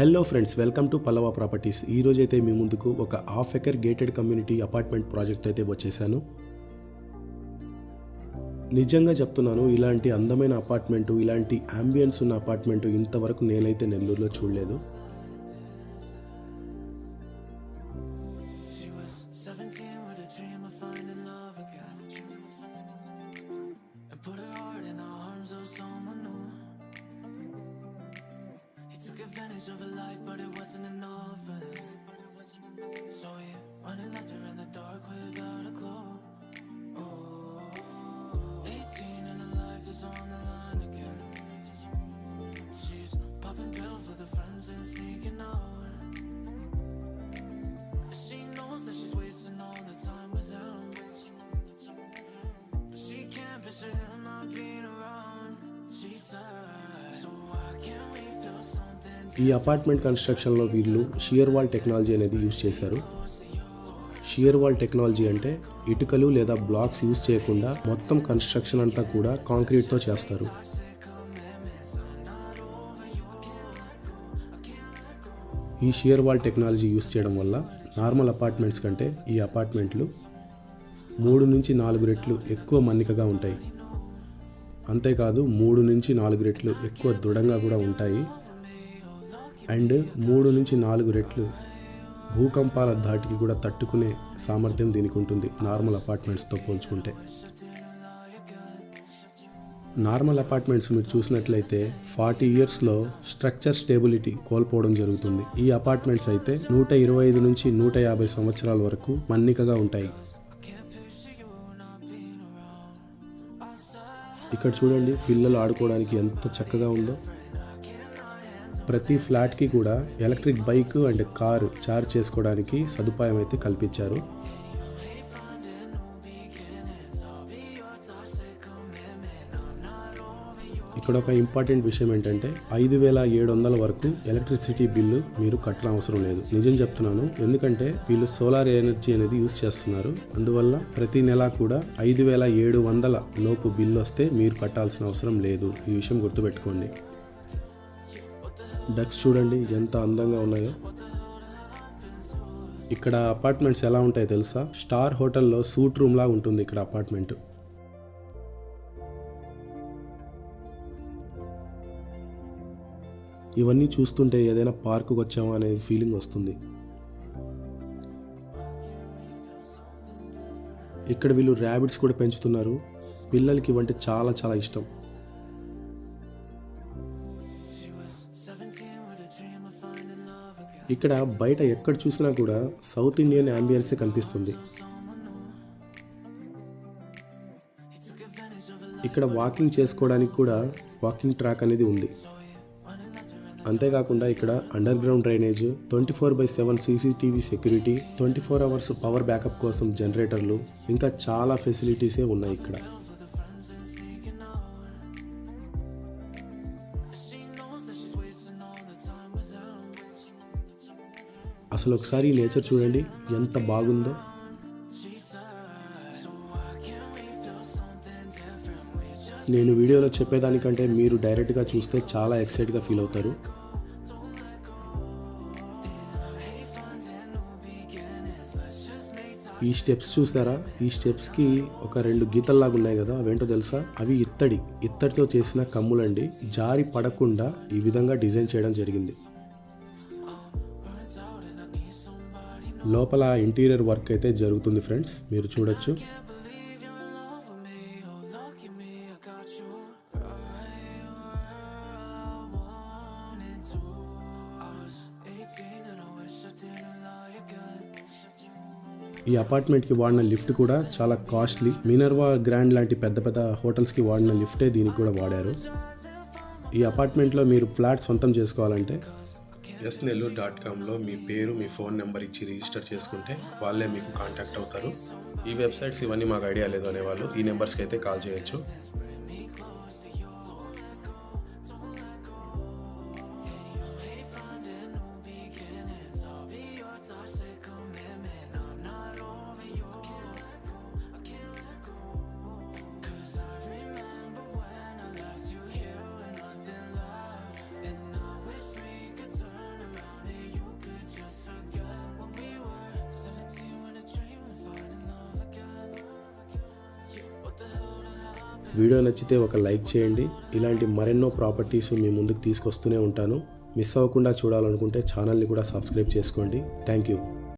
Hello friends welcome to Pallava properties ఈరోజు అయితే మీ ముందుకు ఒక half acre gated community apartment project అయితే వచ్చేసాను. నిజంగా చెప్తున్నాను ఇలాంటి అందమైన అపార్ట్మెంటు ఇలాంటి అంబియన్స్ ఉన్న అపార్ట్మెంటు ఇంతవరకు నేనైతే నెల్లూరులో చూడలేదు. She was 17 with a dream of finding advantage of her life, but it wasn't enough. him. So he running left her in the dark without a clue. Oh, 18 ఈ apartment కన్స్ట్రక్షన్లో వీళ్ళు shear wall technology అనేది use చేశారు. Shear wall technology అంటే ఇటుకలు లేదా blocks use చేయకుండా మొత్తం కన్స్ట్రక్షన్ అంతా కూడా కాంక్రీట్తో చేస్తారు. ఈ షియర్ వాల్ టెక్నాలజీ యూజ్ చేయడం వల్ల నార్మల్ అపార్ట్మెంట్స్ కంటే ఈ అపార్ట్మెంట్లు మూడు నుంచి నాలుగు రెట్లు ఎక్కువ మన్నికగా ఉంటాయి. అంతేకాదు మూడు నుంచి నాలుగు రెట్లు ఎక్కువ దృఢంగా కూడా ఉంటాయి. అండ్ మూడు నుంచి నాలుగు రెట్లు భూకంపాల ధాటికి కూడా తట్టుకునే సామర్థ్యం దీనికి ఉంటుంది నార్మల్ అపార్ట్మెంట్స్తో పోల్చుకుంటే. నార్మల్ అపార్ట్మెంట్స్ మీరు చూసినట్లయితే ఫార్టీ ఇయర్స్లో స్ట్రక్చర్ స్టేబిలిటీ కోల్పోవడం జరుగుతుంది. ఈ అపార్ట్మెంట్స్ అయితే నూట ఇరవై ఐదు నుంచి నూట యాభై సంవత్సరాల వరకు మన్నికగా ఉంటాయి. ఇక్కడ చూడండి పిల్లలు ఆడుకోవడానికి ఎంత చక్కగా ఉందో. ప్రతి ఫ్లాట్కి కూడా electric bike and car charge చేసుకోవడానికి సదుపాయం అయితే కల్పించారు. ఇక్కడ ఒక ఇంపార్టెంట్ విషయం ఏంటంటే ఐదు వేల ఏడు వందల వరకు ఎలక్ట్రిసిటీ బిల్లు మీరు కట్టడం అవసరం లేదు. నిజం చెప్తున్నాను ఎందుకంటే వీళ్ళు సోలార్ ఎనర్జీ అనేది యూస్ చేస్తున్నారు. అందువల్ల ప్రతి నెల కూడా ఐదు వేల ఏడు వందల లోపు బిల్లు వస్తే మీరు కట్టాల్సిన అవసరం లేదు. ఈ విషయం గుర్తుపెట్టుకోండి. డక్స్ చూడండి ఎంత అందంగా ఉన్నాయో. ఇక్కడ అపార్ట్మెంట్స్ ఎలా ఉంటాయో తెలుసా? స్టార్ హోటల్లో సూట్ రూమ్లా ఉంటుంది ఇక్కడ అపార్ట్మెంట్. ఇవన్నీ చూస్తుంటే ఏదైనా పార్కుకి వచ్చామా అనే ఫీలింగ్ వస్తుంది. ఇక్కడ వీళ్ళు ర్యాబిట్స్ కూడా పెంచుతున్నారు. పిల్లలకి ఇవంటే చాలా చాలా ఇష్టం. ఇక్కడ బయట ఎక్కడ చూసినా కూడా సౌత్ ఇండియన్ అంబియన్సే కనిపిస్తుంది. ఇక్కడ వాకింగ్ చేసుకోవడానికి కూడా వాకింగ్ ట్రాక్ అనేది ఉంది. అంతేకాకుండా ఇక్కడ underground drainage twenty four by seven CCTV security twenty four hours power backup కోసం జనరేటర్లు ఇంకా చాలా ఫెసిలిటీసే ఉన్నాయి ఇక్కడ. అసలు ఒకసారి నేచర్ చూడండి ఎంత బాగుందో. నేను వీడియోలో చెప్పేదానికంటే మీరు డైరెక్ట్గా చూస్తే చాలా ఎక్సైట్గా ఫీల్ అవుతారు. ఈ స్టెప్స్ చూసారా? ఈ స్టెప్స్కి ఒక రెండు గీతల్లాగా ఉన్నాయి కదా అవేంటో తెలుసా? అవి ఇత్తడి. ఇత్తడితో చేసిన కమ్ములండి. జారి పడకుండా ఈ విధంగా డిజైన్ చేయడం జరిగింది. లోపల ఇంటీరియర్ వర్క్ అయితే జరుగుతుంది ఫ్రెండ్స్ మీరు చూడొచ్చు. ఈ అపార్ట్మెంట్కి వాడిన లిఫ్ట్ కూడా చాలా కాస్ట్లీ. మినర్వా గ్రాండ్ లాంటి పెద్ద పెద్ద హోటల్స్కి వాడిన లిఫ్టే దీనికి కూడా వాడారు. ఈ అపార్ట్మెంట్లో మీరు ఫ్లాట్ సొంతం చేసుకోవాలంటే ఎస్ నెల్లూరు డాట్ కామ్లో మీ పేరు మీ ఫోన్ నెంబర్ ఇచ్చి రిజిస్టర్ చేసుకుంటే వాళ్ళే మీకు కాంటాక్ట్ అవుతారు. ఈ వెబ్సైట్స్ ఇవన్నీ మాకు ఐడియా లేదు అనేవాళ్ళు. ఈ నెంబర్స్కి అయితే కాల్ చేయొచ్చు. వీడియో నచ్చితే ఒక లైక్ చేయండి. ఇలాంటి మరెన్నో ప్రాపర్టీస్ మీ ముందుకు తీసుకొస్తూనే ఉంటాను. మిస్ అవ్వకుండా చూడాలనుకుంటే ఛానల్ని కూడా సబ్స్క్రైబ్ చేసుకోండి. Thank you.